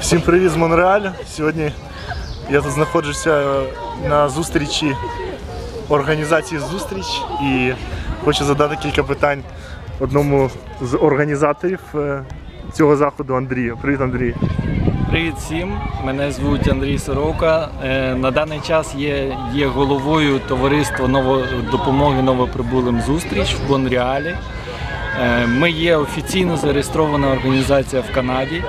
Всім привіт з Монреалю. Сьогодні я тут знаходжуся на зустрічі організації зустріч і хочу задати кілька питань одному з організаторів е, цього заходу Андрію. Привіт, Андрій. Привіт всім! Мене звуть Андрій Сорока. Е, На даний час є, є головою товариства ново, допомоги новоприбулим зустріч в Монреалі. Е, Ми є офіційно зареєстрована організація в Канаді,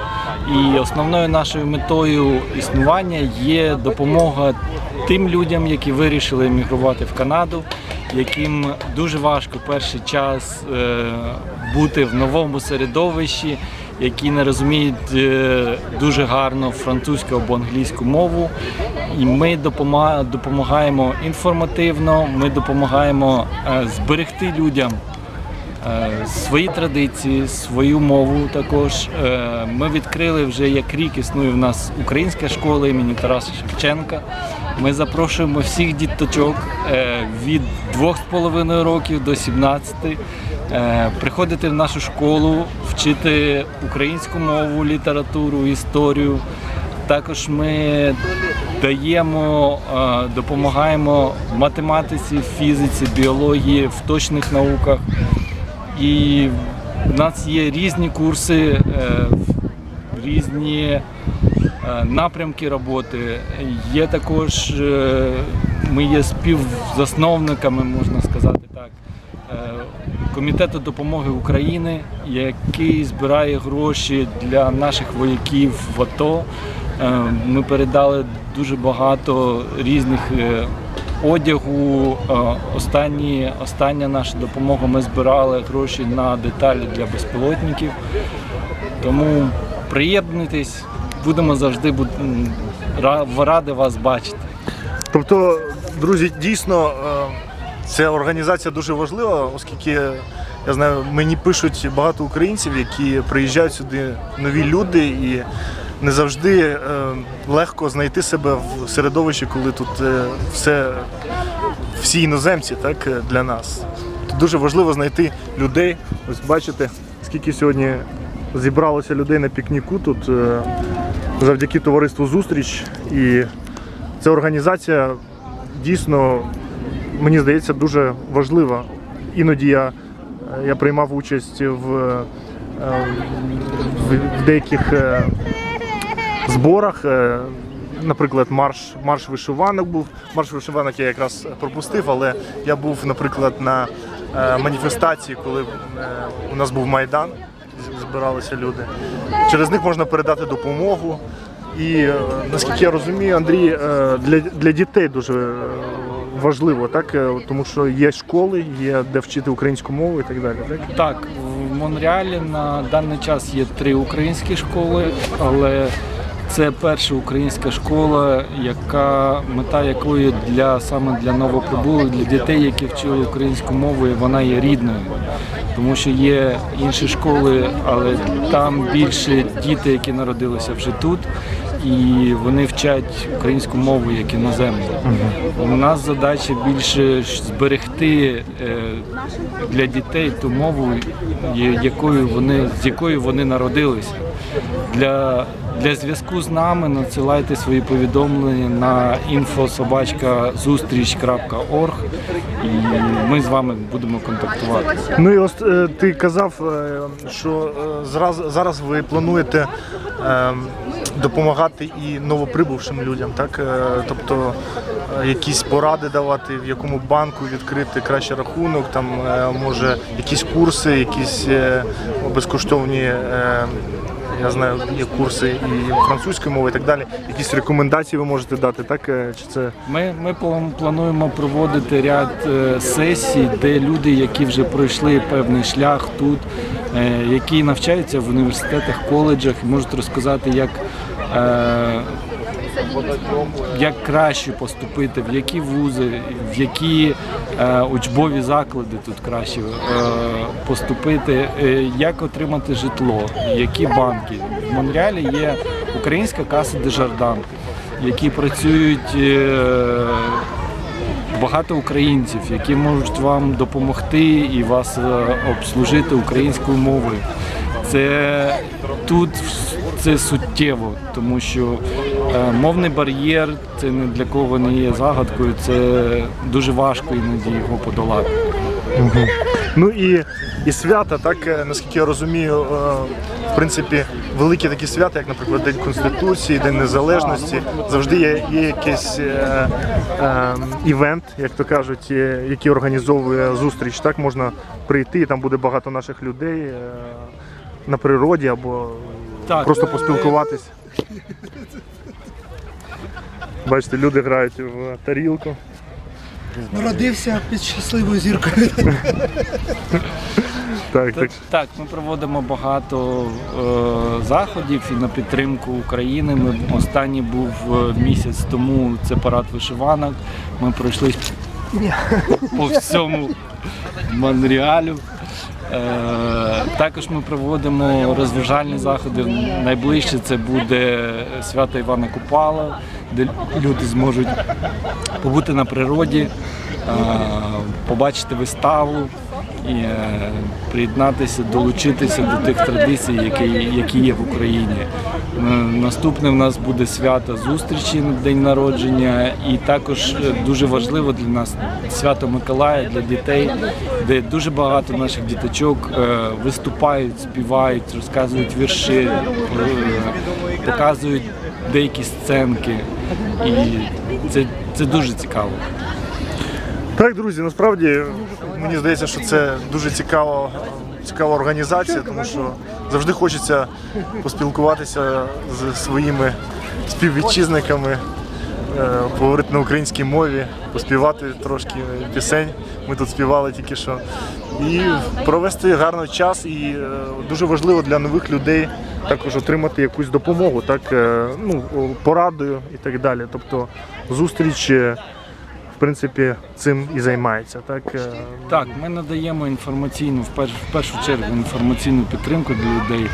і основною нашою метою існування є допомога тим людям, які вирішили емігрувати в Канаду, яким дуже важко перший час е, бути в новому середовищі, які не розуміють е, дуже гарно французьку або англійську мову. І ми допома- допомагаємо інформативно, ми допомагаємо е, зберегти людям свої традиції, свою мову також. Е, Ми відкрили вже як рік існує в нас українська школа імені Тараса Шевченка. Ми запрошуємо всіх діточок е, від 2,5 років до 17 е, приходити в нашу школу, вчити українську мову, літературу, історію. Також ми даємо, е, допомагаємо математиці, фізиці, біології, в точних науках. І в нас є різні курси, е, різні е, напрямки роботи. Є також, е, ми є співзасновниками, можна сказати так, Комітету допомоги України, який збирає гроші для наших вояків в АТО. Ми передали дуже багато різних одягу. Е, Останні, остання наша допомога ми збирали гроші на деталі для безпілотників. Тому приєднуйтесь, будемо завжди бу- раді вас бачити. Тобто, друзі, дійсно е, ця організація дуже важлива, оскільки я знаю, мені пишуть багато українців, які приїжджають сюди нові люди, і не завжди е, легко знайти себе в середовищі, коли тут е, все всі іноземці, так е, для нас. Тут дуже важливо знайти людей. Ось бачите, скільки сьогодні зібралося людей на пікніку тут завдяки товариству зустріч. І ця організація дійсно, мені здається, дуже важлива. Іноді я, я приймав участь в, в, деяких зборах. е, Наприклад, марш, марш вишиванок був. Марш вишиванок я якраз пропустив, але я був, наприклад, на е, маніфестації, коли е, у нас був майдан, збиралися люди. Через них можна передати допомогу. І наскільки я розумію, Андрій, для, для дітей дуже важливо, так? Тому що є школи, є де вчити українську мову і так далі. Так? Так, в Монреалі на даний час є три українські школи, але це перша українська школа, яка мета якої для саме для новоприбулих, для дітей, які вчили українську мову, вона є рідною. Тому що є інші школи, але там більше діти, які народилися вже тут, і вони вчать українську мову як іноземну. У нас задача більше зберегти е, для дітей ту мову, якою вони, з якою вони народилися. Для, для зв'язку з нами надсилайте свої повідомлення на info.зустріч.org і ми з вами будемо контактувати. Ну і ось е, ти казав, е, що зараз, зараз ви плануєте е, допомагати і новоприбувшим людям, так? Е, Тобто е, якісь поради давати, в якому банку відкрити краще рахунок, там е, може якісь курси, якісь безкоштовні. Я знаю, є курси і французької мови, і так далі. Якісь рекомендації ви можете дати, так? Е, Чи це Ми, ми плануємо проводити ряд е, сесій, де люди, які вже пройшли певний шлях тут, е, які навчаються в університетах, коледжах, можуть розказати, як, як краще поступити, в які вузи, в які учбові заклади тут краще е, поступити, е, як отримати житло, які банки. В Монреалі є українська каса Дежардан, які працюють. е, Багато українців, які можуть вам допомогти і вас е, обслужити українською мовою. Це тут це суттєво, тому що е, мовний бар'єр це не для кого не є загадкою, це дуже важко іноді його подолати. Ну і, і свята, так е, наскільки я розумію, е, в принципі, великі такі свята, як, наприклад, День Конституції, День Незалежності, завжди є, є якийсь е, е, івент, як то кажуть, е, який організовує зустріч. Так можна прийти, і там буде багато наших людей е, на природі або Так. просто поспілкуватись. Бачите, люди грають в тарілку. Народився під щасливою зіркою. Так, так. Так, ми проводимо багато е, заходів і на підтримку України. Ми останній був е, місяць тому. Це парад вишиванок. Ми пройшли по всьому Монреалю. Е, також ми проводимо розважальні заходи. Найближче це буде свято Івана Купала, де люди зможуть побути на природі, е, побачити виставу і е, приєднатися, долучитися до тих традицій, які, які є в Україні. Е, Наступне в нас буде свято зустрічі на день народження, і також дуже важливо для нас свято Миколая для дітей, де дуже багато наших діточок виступають, співають, розказують вірші, показують деякі сценки. І це, це дуже цікаво. Так, друзі, насправді мені здається, що це дуже цікава, цікава організація, тому що завжди хочеться поспілкуватися з своїми співвітчизниками, е, поговорити на українській мові, поспівати трошки пісень. Ми тут співали тільки що. І провести гарний час. І е, дуже важливо для нових людей також отримати якусь допомогу, так, е, ну, порадою і так далі. Тобто зустріч. е, в принципі, цим і займається. Так, е, Так, ми надаємо інформаційну, в першу, в першу чергу інформаційну підтримку для людей,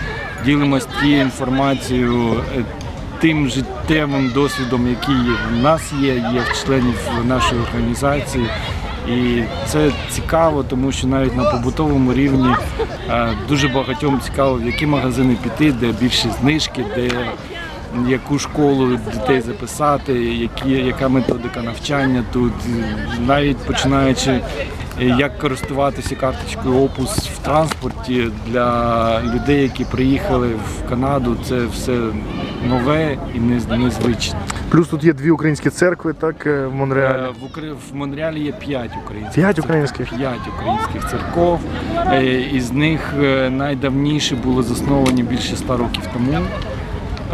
ділимося тією інформацією, тим життєвим досвідом, який в нас є, є в членів нашої організації. І це цікаво, тому що навіть на побутовому рівні е, дуже багатьом цікаво, в які магазини піти, де більше знижки, де яку школу дітей записати, які, яка методика навчання тут, навіть починаючи е, як користуватися карточкою Opus в транспорті для людей, які приїхали в Канаду, це все нове і незвичне. Плюс тут є дві українські церкви, так, е, в Е, Монреалі. В, Укра- в Монреалі є п'ять українських П'ять церков. українських? П'ять українських церков. Е, Із них е, найдавніше були засновані більше ста років тому.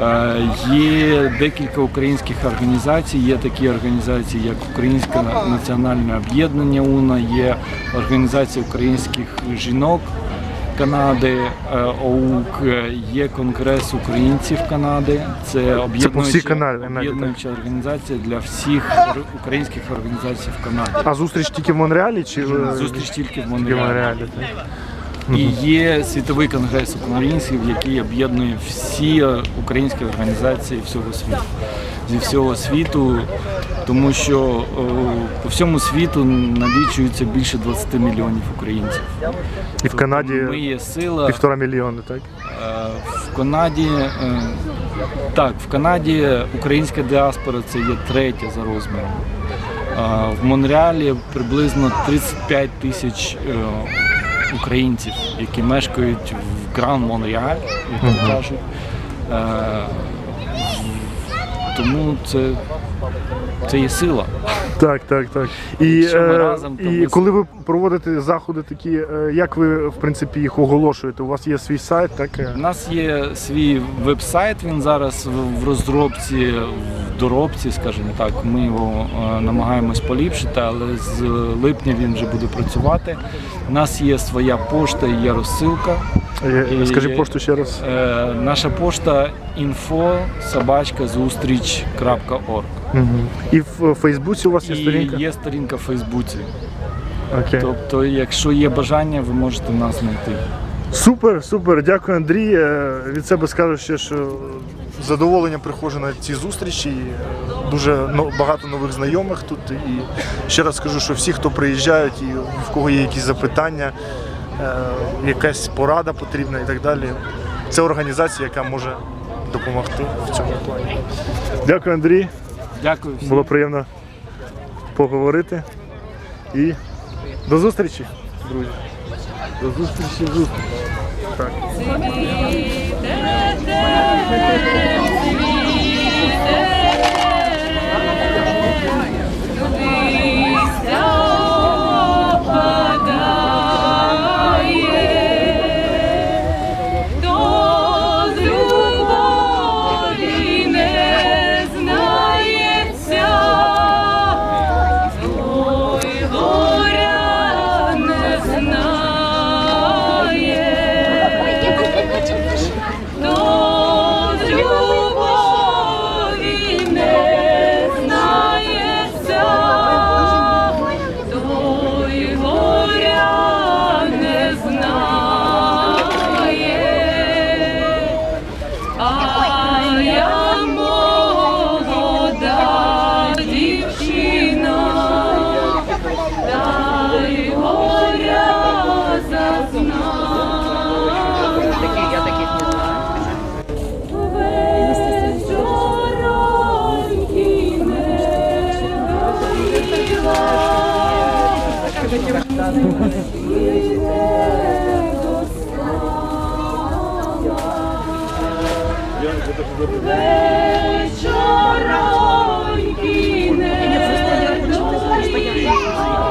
Е, Є декілька українських організацій. Є такі організації, як Українське національне об'єднання УНА, є організація українських жінок Канади, е, ОУК, є Конгрес українців Канади. Це об'єднуюча, організація для всіх українських організацій в Канаді. А зустріч тільки в Монреалі чи Зустріч тільки в тільки в Монреалі. І є світовий конгрес українців, який об'єднує всі українські організації всього світу. Зі всього світу, тому що о, по всьому світу налічується більше 20 мільйонів українців. І в Канаді Ми є сила. півтора мільйони, так? Е, В Канаді е, так, в Канаді українська діаспора це є третя за розміром. Е, В Монреалі приблизно 35 тисяч е, українців, які мешкають в Гран Монреаль, як то кажуть. Е, Тому це, це є сила. Так, так, так. І, Якщо ми е, разом, то і ми- коли ви проводите заходи такі, е, як ви в принципі їх оголошуєте? У вас є свій сайт, так? е? У нас є свій веб-сайт, він зараз в- в розробці, в доробці, скажімо так. Ми його е, намагаємось поліпшити, але з липня він вже буде працювати. У нас є своя пошта і є розсилка. Е, І- Скажи пошту ще раз. Е, наша пошта info і в Фейсбуці у вас є сторінка? Є сторінка в Фейсбуці. Окей. Тобто, якщо є бажання, ви можете нас знайти. Супер, супер, дякую, Андрій. Е, від себе скажу ще, що з задоволенням приходжу на ці зустрічі. Е, дуже багато нових знайомих тут. І ще раз скажу, що всі, хто приїжджають, і в кого є якісь запитання, е, якась порада потрібна і так далі. Це організація, яка може допомогти в цьому плані. Дякую, Андрій. Дякую. всім. Було приємно поговорити. І до зустрічі, друзі. До зустрічі, зустрічі. Так. Вечороньки не доїхали.